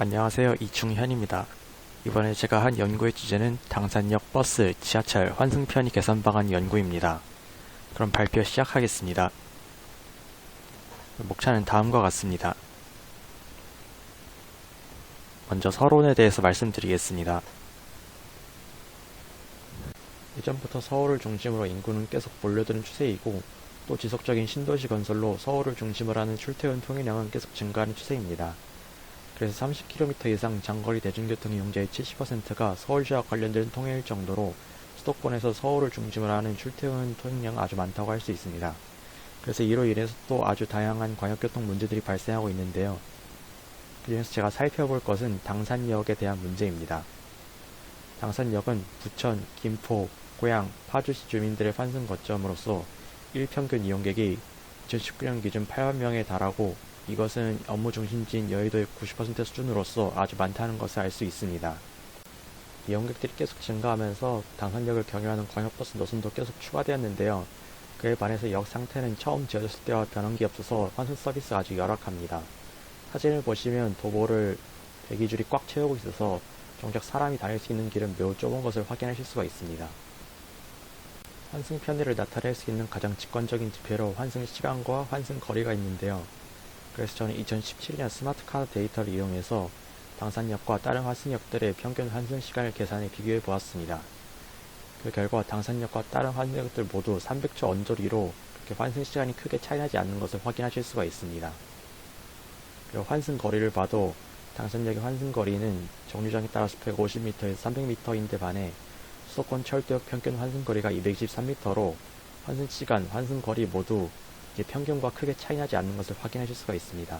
안녕하세요. 이충현입니다. 이번에 제가 한 연구의 주제는 당산역 버스, 지하철, 환승 편의 개선 방안 연구입니다. 그럼 발표 시작하겠습니다. 목차는 다음과 같습니다. 먼저 서론에 대해서 말씀드리겠습니다. 예전부터 서울을 중심으로 인구는 계속 몰려드는 추세이고 또 지속적인 신도시 건설로 서울을 중심으로 하는 출퇴근 통일량은 계속 증가하는 추세입니다. 그래서 30km 이상 장거리 대중교통 이용자의 70%가 서울시와 관련된 통행일 정도로 수도권에서 서울을 중심으로 하는 출퇴근 통행량은 아주 많다고 할 수 있습니다. 그래서 이로 인해서 또 아주 다양한 광역교통 문제들이 발생하고 있는데요. 그중에서 제가 살펴볼 것은 당산역에 대한 문제입니다. 당산역은 부천, 김포, 고양, 파주시 주민들의 환승 거점으로서 일평균 이용객이 2019년 기준 8만 명에 달하고 이것은 업무 중심지인 여의도의 90% 수준으로서 아주 많다는 것을 알 수 있습니다. 이용객들이 계속 증가하면서 당산역을 경유하는 광역버스 노선도 계속 추가되었는데요. 그에 반해서 역 상태는 처음 지어졌을 때와 변한 게 없어서 환승 서비스가 아주 열악합니다. 사진을 보시면 도보를 대기줄이 꽉 채우고 있어서 정작 사람이 다닐 수 있는 길은 매우 좁은 것을 확인하실 수가 있습니다. 환승 편의를 나타낼 수 있는 가장 직관적인 지표로 환승 시간과 환승 거리가 있는데요. 그래서 저는 2017년 스마트 카드 데이터를 이용해서 당산역과 다른 환승역들의 평균 환승 시간을 계산해 비교해 보았습니다. 그 결과 당산역과 다른 환승역들 모두 300초 언저리로 그렇게 환승 시간이 크게 차이나지 않는 것을 확인하실 수가 있습니다. 그리고 환승 거리를 봐도 당산역의 환승 거리는 정류장에 따라서 150m에서 300m인데 반해 수도권 철도역 평균 환승 거리가 223m로 환승 시간, 환승 거리 모두 평균과 크게 차이나지 않는 것을 확인하실 수가 있습니다.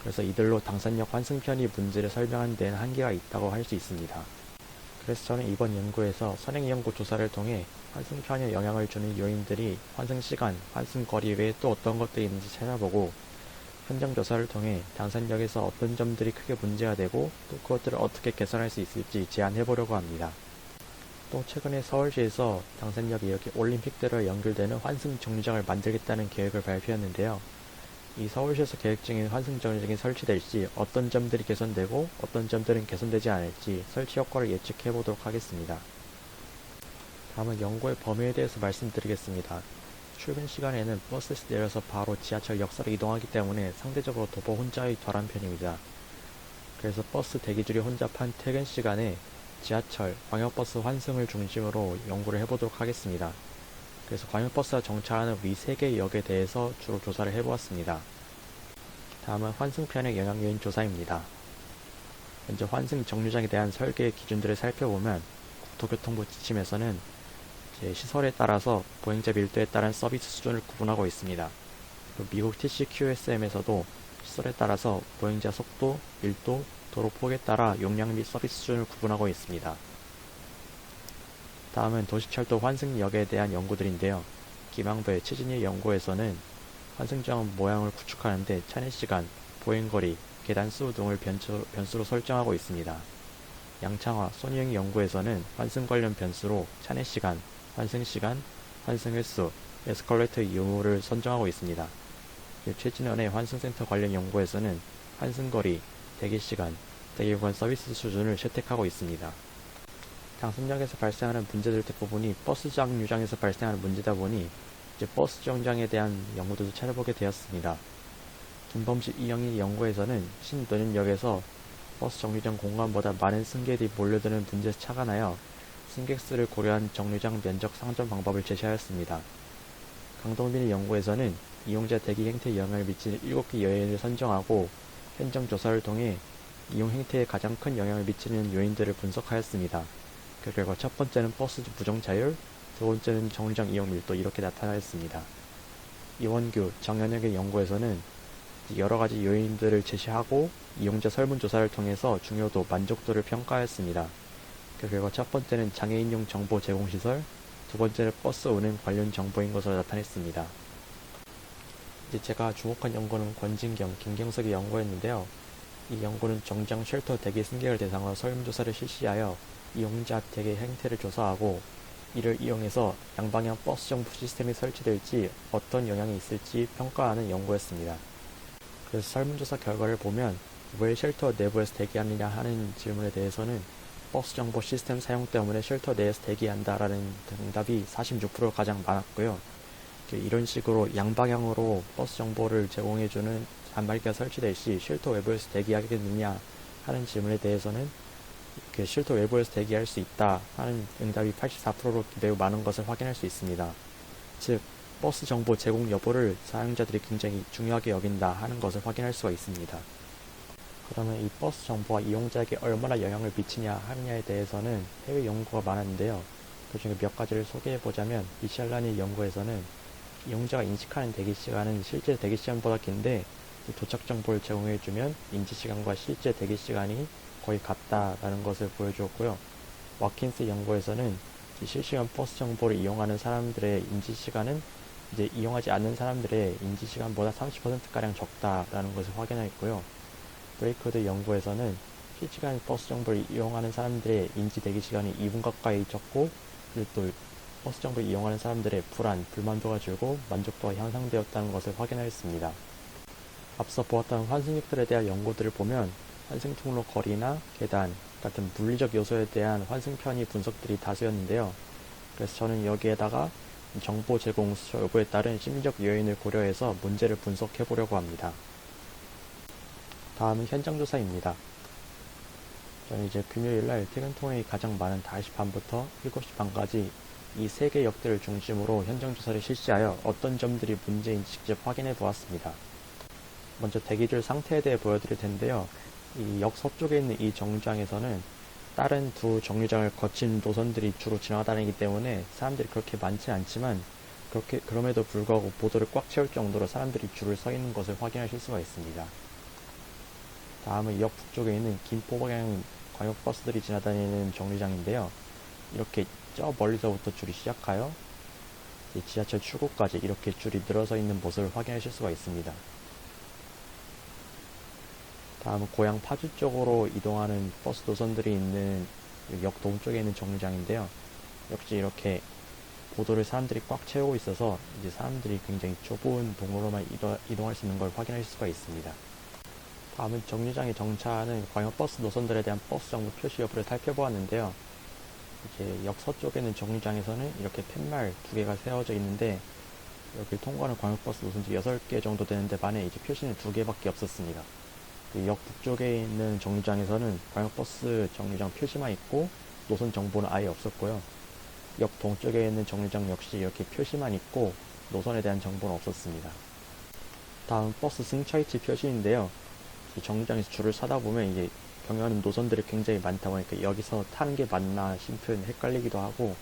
그래서 이들로 당산역 환승 편의 문제를 설명하는 데는 한계가 있다고 할 수 있습니다. 그래서 저는 이번 연구에서 선행 연구 조사를 통해 환승 편의에 영향을 주는 요인들이 환승 시간, 환승 거리 외에 또 어떤 것들이 있는지 찾아보고 현장 조사를 통해 당산역에서 어떤 점들이 크게 문제가 되고 또 그것들을 어떻게 개선할 수 있을지 제안해 보려고 합니다. 또 최근에 서울시에서 당산역이 이렇게 올림픽대로 연결되는 환승 정류장을 만들겠다는 계획을 발표했는데요. 이 서울시에서 계획 중인 환승 정류장이 설치될지 어떤 점들이 개선되고 어떤 점들은 개선되지 않을지 설치 효과를 예측해 보도록 하겠습니다. 다음은 연구의 범위에 대해서 말씀드리겠습니다. 출근 시간에는 버스에서 내려서 바로 지하철 역사로 이동하기 때문에 상대적으로 도보 혼자의 덜한 편입니다. 그래서 버스 대기줄이 혼잡한 퇴근 시간에 지하철, 광역버스 환승을 중심으로 연구를 해보도록 하겠습니다. 그래서 광역버스가 정차하는 위 3개의 역에 대해서 주로 조사를 해보았습니다. 다음은 환승편의 영향요인 조사입니다. 먼저 환승 정류장에 대한 설계 기준들을 살펴보면 국토교통부 지침에서는 시설에 따라서 보행자 밀도에 따른 서비스 수준을 구분하고 있습니다. 미국 TCQSM에서도 시설에 따라서 보행자 속도, 밀도, 도로 폭에 따라 용량 및 서비스 수준을 구분하고 있습니다. 다음은 도시철도 환승역에 대한 연구들인데요. 김항배, 최진희 연구에서는 환승장 모양을 구축하는데 차례 시간, 보행거리, 계단 수 등을 변수, 변수로 설정하고 있습니다. 양창화, 손희영 연구에서는 환승 관련 변수로 차례 시간, 환승 시간, 환승 횟수, 에스컬레이터 이용을 선정하고 있습니다. 최진원의 환승센터 관련 연구에서는 환승거리, 대기시간, 대기관 서비스 수준을 채택하고 있습니다. 당선역에서 발생하는 문제들 대부분이 버스 정류장에서 발생하는 문제다 보니 이제 버스 정류장에 대한 연구들도 찾아보게 되었습니다. 김범식 이영희 연구에서는 신노년역에서 버스 정류장 공간보다 많은 승객들이 몰려드는 문제에서 착안하여 승객 수를 고려한 정류장 면적 상전 방법을 제시하였습니다. 강동빈의 연구에서는 이용자 대기 행태에 영향을 미치는 7개 요인을 선정하고 현장 조사를 통해 이용 행태에 가장 큰 영향을 미치는 요인들을 분석하였습니다. 그 결과 첫 번째는 버스 부정 자율, 두 번째는 정류장 이용 밀도 이렇게 나타나였습니다. 이원규, 정현혁의 연구에서는 여러 가지 요인들을 제시하고 이용자 설문조사를 통해서 중요도, 만족도를 평가하였습니다. 그 결과 첫 번째는 장애인용 정보 제공시설, 두 번째는 버스 운행 관련 정보인 것으로 나타냈습니다. 이제 제가 주목한 연구는 권진경, 김경석의 연구였는데요. 이 연구는 정장 쉘터 대기 승객을 대상으로 설문조사를 실시하여 이용자 대기 행태를 조사하고 이를 이용해서 양방향 버스 정보 시스템이 설치될지 어떤 영향이 있을지 평가하는 연구였습니다. 그래서 설문조사 결과를 보면 왜 쉘터 내부에서 대기하느냐 하는 질문에 대해서는 버스 정보 시스템 사용 때문에 쉘터 내에서 대기한다라는 응답이 46% 가장 많았고요. 이런 식으로 양방향으로 버스 정보를 제공해주는 단말기가 설치될 시 쉘터 외부에서 대기하겠느냐 하는 질문에 대해서는 이렇게 쉘터 외부에서 대기할 수 있다 하는 응답이 84%로 매우 많은 것을 확인할 수 있습니다. 즉, 버스 정보 제공 여부를 사용자들이 굉장히 중요하게 여긴다 하는 것을 확인할 수가 있습니다. 그러면 이 버스 정보가 이용자에게 얼마나 영향을 미치냐 하느냐에 대해서는 해외 연구가 많았는데요. 그 중에 몇 가지를 소개해 보자면 미셸라니 연구에서는 이용자가 인식하는 대기 시간은 실제 대기 시간보다 긴데 이 도착 정보를 제공해 주면 인지 시간과 실제 대기 시간이 거의 같다라는 것을 보여주었고요. 와킨스 연구에서는 이 실시간 버스 정보를 이용하는 사람들의 인지 시간은 이제 이용하지 않는 사람들의 인지 시간보다 30%가량 적다라는 것을 확인했고요. 브레이크드 연구에서는 실시간 버스 정보를 이용하는 사람들의 인지 대기 시간이 2분 가까이 적고 또 버스 정보를 이용하는 사람들의 불안, 불만도가 줄고 만족도가 향상되었다는 것을 확인하였습니다. 앞서 보았던 환승역들에 대한 연구들을 보면 환승 통로 거리나 계단 같은 물리적 요소에 대한 환승 편의 분석들이 다수였는데요. 그래서 저는 여기에다가 정보 제공 여부에 따른 심리적 요인을 고려해서 문제를 분석해 보려고 합니다. 다음은 현장 조사입니다. 저는 이제 금요일날 퇴근 통행이 가장 많은 5시 반부터 7시 반까지 이 세 개 역들을 중심으로 현장 조사를 실시하여 어떤 점들이 문제인지 직접 확인해 보았습니다. 먼저 대기줄 상태에 대해 보여드릴 텐데요. 이 역 서쪽에 있는 이 정류장에서는 다른 두 정류장을 거친 노선들이 주로 지나다니기 때문에 사람들이 그렇게 많지 않지만 그렇게 그럼에도 불구하고 보도를 꽉 채울 정도로 사람들이 줄을 서 있는 것을 확인하실 수가 있습니다. 다음은 역 북쪽에 있는 김포 방향 광역버스들이 지나다니는 정류장인데요. 이렇게 저 멀리서부터 줄이 시작하여 지하철 출구까지 이렇게 줄이 늘어서 있는 모습을 확인하실 수가 있습니다. 다음은 고향 파주 쪽으로 이동하는 버스 노선들이 있는 역 동쪽에 있는 정류장인데요. 역시 이렇게 보도를 사람들이 꽉 채우고 있어서 이제 사람들이 굉장히 좁은 동로로만 이동, 할 수 있는 걸 확인할 수가 있습니다. 다음은 정류장에 정차하는 광역 버스 노선들에 대한 버스 정보 표시 여부를 살펴보았는데요. 이제 역 서쪽에는 정류장에서는 이렇게 팻말 두 개가 세워져 있는데 여기 통과하는 광역버스 노선들이 6개 정도 되는데 반에 이제 표시는 두 개밖에 없었습니다. 그 역 북쪽에 있는 정류장에서는 광역버스 정류장 표시만 있고 노선 정보는 아예 없었고요. 역 동쪽에 있는 정류장 역시 이렇게 표시만 있고 노선에 대한 정보는 없었습니다. 다음 버스 승차 위치 표시인데요. 정류장에서 줄을 서다 보면 이제 경유하는 노선들이 굉장히 많다 보니까 여기서 타는 게 맞나 싶은 헷갈리기도 하고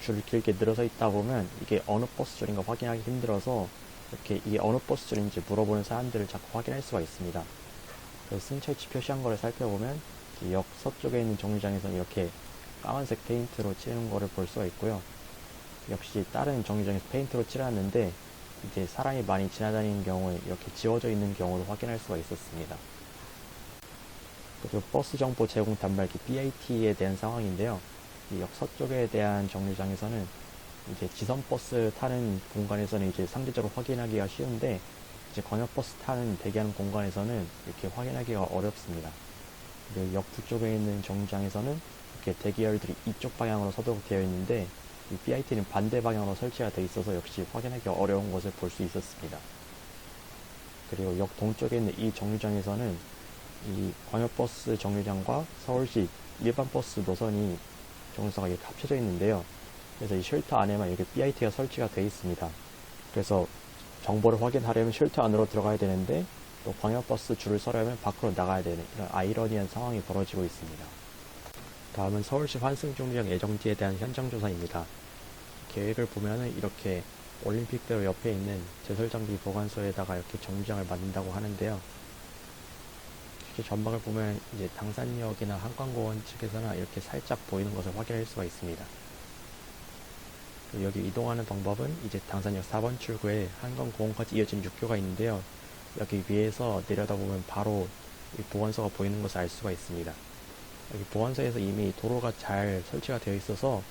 줄을 길게 늘어서 있다 보면 이게 어느 버스 줄인가 확인하기 힘들어서 이렇게 이게 어느 버스 줄인지 물어보는 사람들을 자꾸 확인할 수가 있습니다. 승차위치 표시한 거를 살펴보면 역 서쪽에 있는 정류장에서는 이렇게 까만색 페인트로 칠하는 거를 볼 수가 있고요. 역시 다른 정류장에서 페인트로 칠했는데 이제 사람이 많이 지나다니는 경우에 이렇게 지워져 있는 경우도 확인할 수가 있었습니다. 그리고 버스 정보 제공 단말기 BAT에 대한 상황인데요. 역 서쪽에 대한 정류장에서는 이제 지선 버스 타는 공간에서는 이제 상대적으로 확인하기가 쉬운데 이제 광역버스 타는 대기하는 공간에서는 이렇게 확인하기가 어렵습니다. 그리고 역 북쪽에 있는 정류장에서는 이렇게 대기열들이 이쪽 방향으로 서도록 되어 있는데 이 BIT는 반대 방향으로 설치가 되어 있어서 역시 확인하기 어려운 것을 볼 수 있었습니다. 그리고 역 동쪽에 있는 이 정류장에서는 이 광역버스 정류장과 서울시 일반 버스 노선이 정류소가 합쳐져 있는데요. 그래서 이 쉘터 안에만 이렇게 BIT가 설치가 되어 있습니다. 그래서 정보를 확인하려면 쉘터 안으로 들어가야 되는데 또 광역버스 줄을 서려면 밖으로 나가야 되는 이런 아이러니한 상황이 벌어지고 있습니다. 다음은 서울시 환승정류장 예정지에 대한 현장 조사입니다. 계획을 보면은 이렇게 올림픽대로 옆에 있는 제설장비 보관소에다가 이렇게 정류장을 만든다고 하는데요. 실제 전망을 보면 이제 당산역이나 한강공원 측에서는 이렇게 살짝 보이는 것을 확인할 수가 있습니다. 여기 이동하는 방법은 이제 당산역 4번 출구에 한강공원까지 이어진 육교가 있는데요. 여기 위에서 내려다보면 바로 보건소가 보이는 것을 알 수가 있습니다. 여기 보건소에서 이미 도로가 잘 설치가 되어 있어서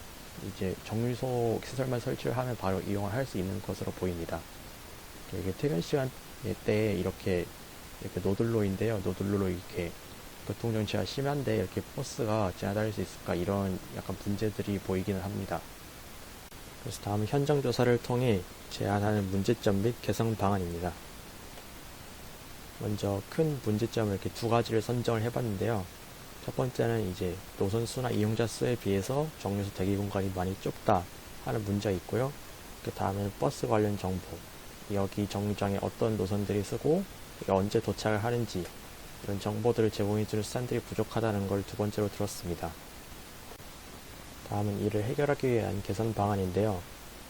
이제 정류소 시설만 설치를 하면 바로 이용을 할 수 있는 것으로 보입니다. 이게 퇴근 시간 때 이렇게 이렇게 노들로인데요. 노들로로 이렇게 교통 정체가 심한데 이렇게 버스가 지나다닐 수 있을까 이런 약간 문제들이 보이기는 합니다. 그래서 다음 현장 조사를 통해 제안하는 문제점 및 개선 방안입니다. 먼저 큰 문제점을 이렇게 두 가지를 선정을 해봤는데요. 첫 번째는 이제 노선 수나 이용자 수에 비해서 정류소 대기 공간이 많이 좁다 하는 문제가 있고요. 그 다음에는 버스 관련 정보, 여기 정류장에 어떤 노선들이 쓰고 언제 도착을 하는지 이런 정보들을 제공해주는 수단들이 부족하다는 걸 두 번째로 들었습니다. 다음은 이를 해결하기 위한 개선 방안인데요.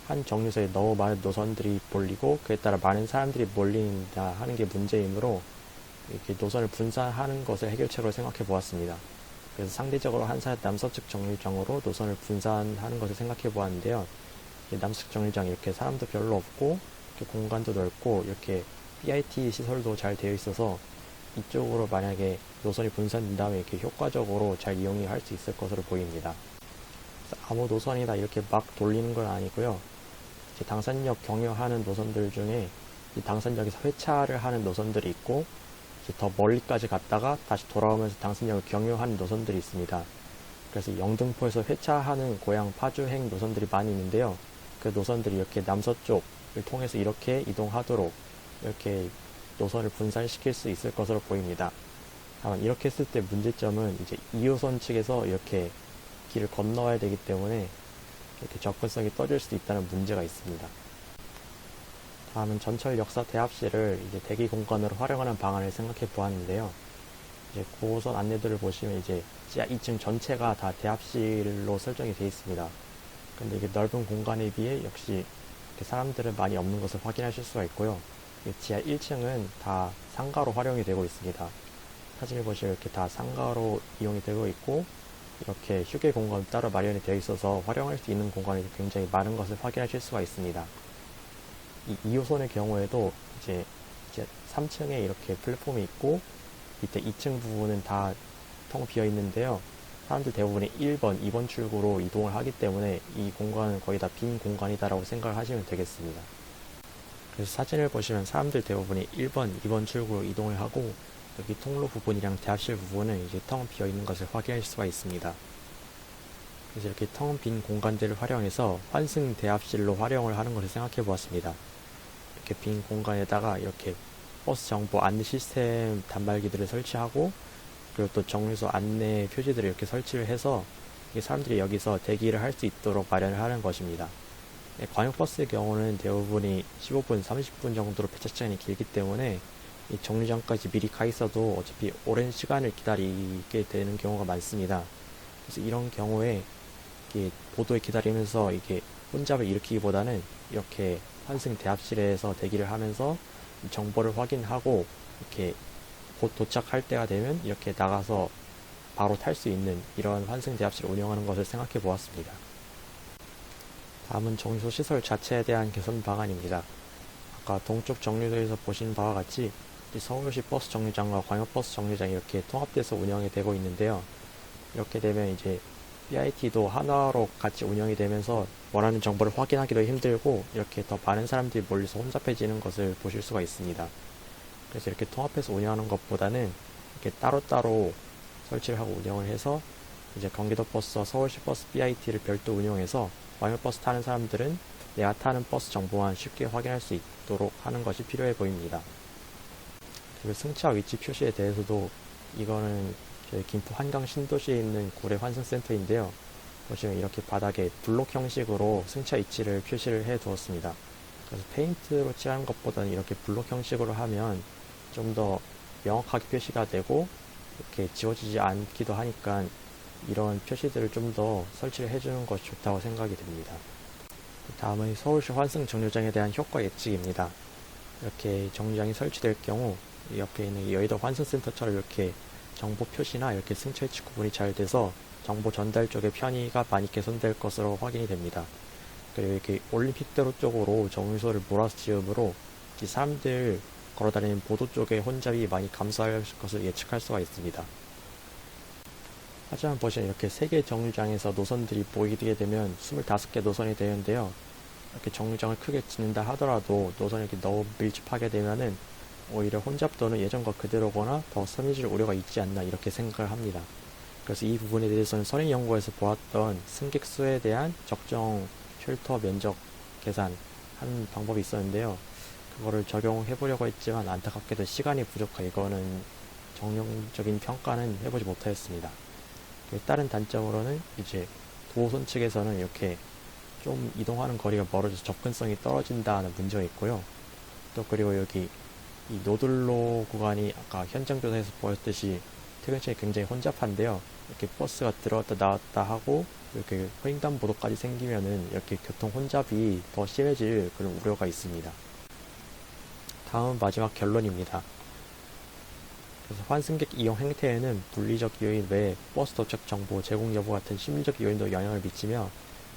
한 정류소에 너무 많은 노선들이 몰리고 그에 따라 많은 사람들이 몰린다 하는 게 문제이므로 이렇게 노선을 분산하는 것을 해결책으로 생각해 보았습니다. 그래서 상대적으로 한산 남서측 정류장으로 노선을 분산하는 것을 생각해 보았는데요. 남서측 정류장 이렇게 사람도 별로 없고 이렇게 공간도 넓고 이렇게 BIT 시설도 잘 되어 있어서 이쪽으로 만약에 노선이 분산된 다음에 이렇게 효과적으로 잘 이용이 할수 있을 것으로 보입니다. 아무 노선이다 이렇게 막 돌리는 건 아니고요. 당산역 경유하는 노선들 중에 이 당산역에서 회차를 하는 노선들이 있고 더 멀리까지 갔다가 다시 돌아오면서 당산역을 경유하는 노선들이 있습니다. 그래서 영등포에서 회차하는 고향 파주행 노선들이 많이 있는데요. 그 노선들이 이렇게 남서쪽을 통해서 이렇게 이동하도록 이렇게 노선을 분산시킬 수 있을 것으로 보입니다. 다만 이렇게 했을 때 문제점은 이제 2호선 측에서 이렇게 길을 건너야 되기 때문에 이렇게 접근성이 떨어질 수도 있다는 문제가 있습니다. 다음은 전철 역사 대합실을 이제 대기 공간으로 활용하는 방안을 생각해 보았는데요. 이제 9호선 안내도를 보시면 이제 지하 2층 전체가 다 대합실로 설정이 되어 있습니다. 근데 이게 넓은 공간에 비해 역시 사람들은 많이 없는 것을 확인하실 수가 있고요. 지하 1층은 다 상가로 활용이 되고 있습니다. 사진을 보시면 이렇게 다 상가로 이용이 되고 있고 이렇게 휴게 공간 따로 마련이 되어 있어서 활용할 수 있는 공간이 굉장히 많은 것을 확인하실 수가 있습니다. 이 2호선의 경우에도 이제, 이제 3층에 이렇게 플랫폼이 있고 밑에 2층 부분은 다 텅 비어 있는데요. 사람들 대부분이 1번, 2번 출구로 이동을 하기 때문에 이 공간은 거의 다 빈 공간이다라고 생각을 하시면 되겠습니다. 그래서 사진을 보시면 사람들 대부분이 1번, 2번 출구로 이동을 하고 여기 통로 부분이랑 대합실 부분은 이제 텅 비어 있는 것을 확인할 수가 있습니다. 그래서 이렇게 텅 빈 공간들을 활용해서 환승 대합실로 활용을 하는 것을 생각해 보았습니다. 이렇게 빈 공간에다가 이렇게 버스 정보 안내 시스템 단말기들을 설치하고 그리고 또 정류소 안내 표지들을 이렇게 설치를 해서 사람들이 여기서 대기를 할 수 있도록 마련을 하는 것입니다. 네, 광역버스의 경우는 대부분이 15분, 30분 정도로 배차 시간이 길기 때문에 이 정류장까지 미리 가 있어도 어차피 오랜 시간을 기다리게 되는 경우가 많습니다. 그래서 이런 경우에 보도에 기다리면서 이게 혼잡을 일으키기보다는 이렇게 환승 대합실에서 대기를 하면서 정보를 확인하고 이렇게 곧 도착할 때가 되면 이렇게 나가서 바로 탈 수 있는 이런 환승 대합실을 운영하는 것을 생각해 보았습니다. 다음은 정류소 시설 자체에 대한 개선 방안입니다. 아까 동쪽 정류소에서 보신 바와 같이 서울시 버스 정류장과 광역버스 정류장이 이렇게 통합돼서 운영이 되고 있는데요. 이렇게 되면 이제 BIT도 하나로 같이 운영이 되면서 원하는 정보를 확인하기도 힘들고 이렇게 더 많은 사람들이 몰려서 혼잡해지는 것을 보실 수가 있습니다. 그래서 이렇게 통합해서 운영하는 것보다는 이렇게 따로따로 설치를 하고 운영을 해서 이제 경기도 버스와 서울시 버스 BIT를 별도 운영해서 광역버스 타는 사람들은 내가 타는 버스 정보만 쉽게 확인할 수 있도록 하는 것이 필요해 보입니다. 그리고 승차 위치 표시에 대해서도 이거는 저희 김포 한강 신도시에 있는 구례 환승센터인데요. 보시면 이렇게 바닥에 블록 형식으로 승차 위치를 표시를 해 두었습니다. 그래서 페인트로 칠하는 것보다는 이렇게 블록 형식으로 하면 좀 더 명확하게 표시가 되고 이렇게 지워지지 않기도 하니까 이런 표시들을 좀 더 설치를 해주는 것이 좋다고 생각이 됩니다. 다음은 서울시 환승 정류장에 대한 효과 예측입니다. 이렇게 정류장이 설치될 경우 옆에 있는 여의도 환승센터처럼 이렇게 정보 표시나 이렇게 승차 위치 구분이 잘 돼서 정보 전달 쪽의 편의가 많이 개선될 것으로 확인이 됩니다. 그리고 이렇게 올림픽대로 쪽으로 정류소를 몰아서 지음으로 사람들 걸어다니는 보도 쪽의 혼잡이 많이 감소할 것을 예측할 수가 있습니다. 하지만 보시면 이렇게 세개 정류장에서 노선들이 보이게 되면 25개 노선이 되는데요. 이렇게 정류장을 크게 짓는다 하더라도 노선이 이렇게 너무 밀집하게 되면은 오히려 혼잡도는 예전과 그대로거나 더 선해질 우려가 있지 않나 이렇게 생각을 합니다. 그래서 이 부분에 대해서는 선행 연구에서 보았던 승객 수에 대한 적정 쉘터 면적 계산 하는 방법이 있었는데요. 그거를 적용해 보려고 했지만 안타깝게도 시간이 부족하 이거는 정형적인 평가는 해보지 못하였습니다. 그 다른 단점으로는 이제 도호선 측에서는 이렇게 좀 이동하는 거리가 멀어져서 접근성이 떨어진다는 문제가 있고요. 또 그리고 여기 이 노들로 구간이 아까 현장 조사에서 보였듯이 퇴근시에 굉장히 혼잡한데요. 이렇게 버스가 들어왔다 나왔다 하고 이렇게 횡단보도까지 생기면은 이렇게 교통 혼잡이 더 심해질 그런 우려가 있습니다. 다음 마지막 결론입니다. 그래서 환승객 이용 행태에는 물리적 요인 외에 버스 도착 정보 제공 여부 같은 심리적 요인도 영향을 미치며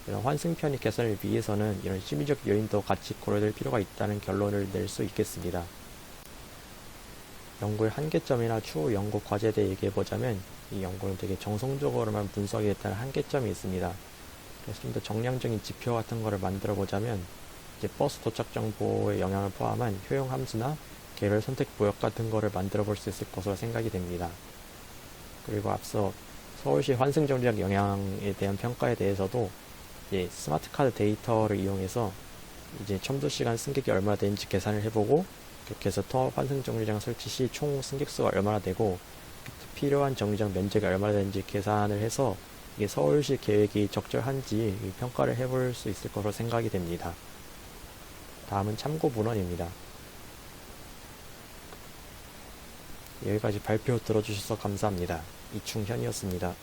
이런 환승 편의 개선을 위해서는 이런 심리적 요인도 같이 고려될 필요가 있다는 결론을 낼 수 있겠습니다. 연구의 한계점이나 추후 연구 과제에 대해 얘기해 보자면 이 연구는 되게 정성적으로만 분석했다는 한계점이 있습니다. 그래서 좀 더 정량적인 지표 같은 거를 만들어 보자면 이제 버스 도착 정보의 영향을 포함한 효용 함수나 개별 선택 보역 같은 거를 만들어 볼 수 있을 것으로 생각이 됩니다. 그리고 앞서 서울시 환승 정류장 영향에 대한 평가에 대해서도 이제 스마트 카드 데이터를 이용해서 이제 첨도 시간 승객이 얼마나 되는지 계산을 해보고 그렇게 해서 터 환승 정류장 설치 시 총 승객 수가 얼마나 되고 필요한 정류장 면적이 얼마나 되는지 계산을 해서 이게 서울시 계획이 적절한지 평가를 해볼 수 있을 것으로 생각이 됩니다. 다음은 참고 문헌입니다. 여기까지 발표 들어주셔서 감사합니다. 이충현이었습니다.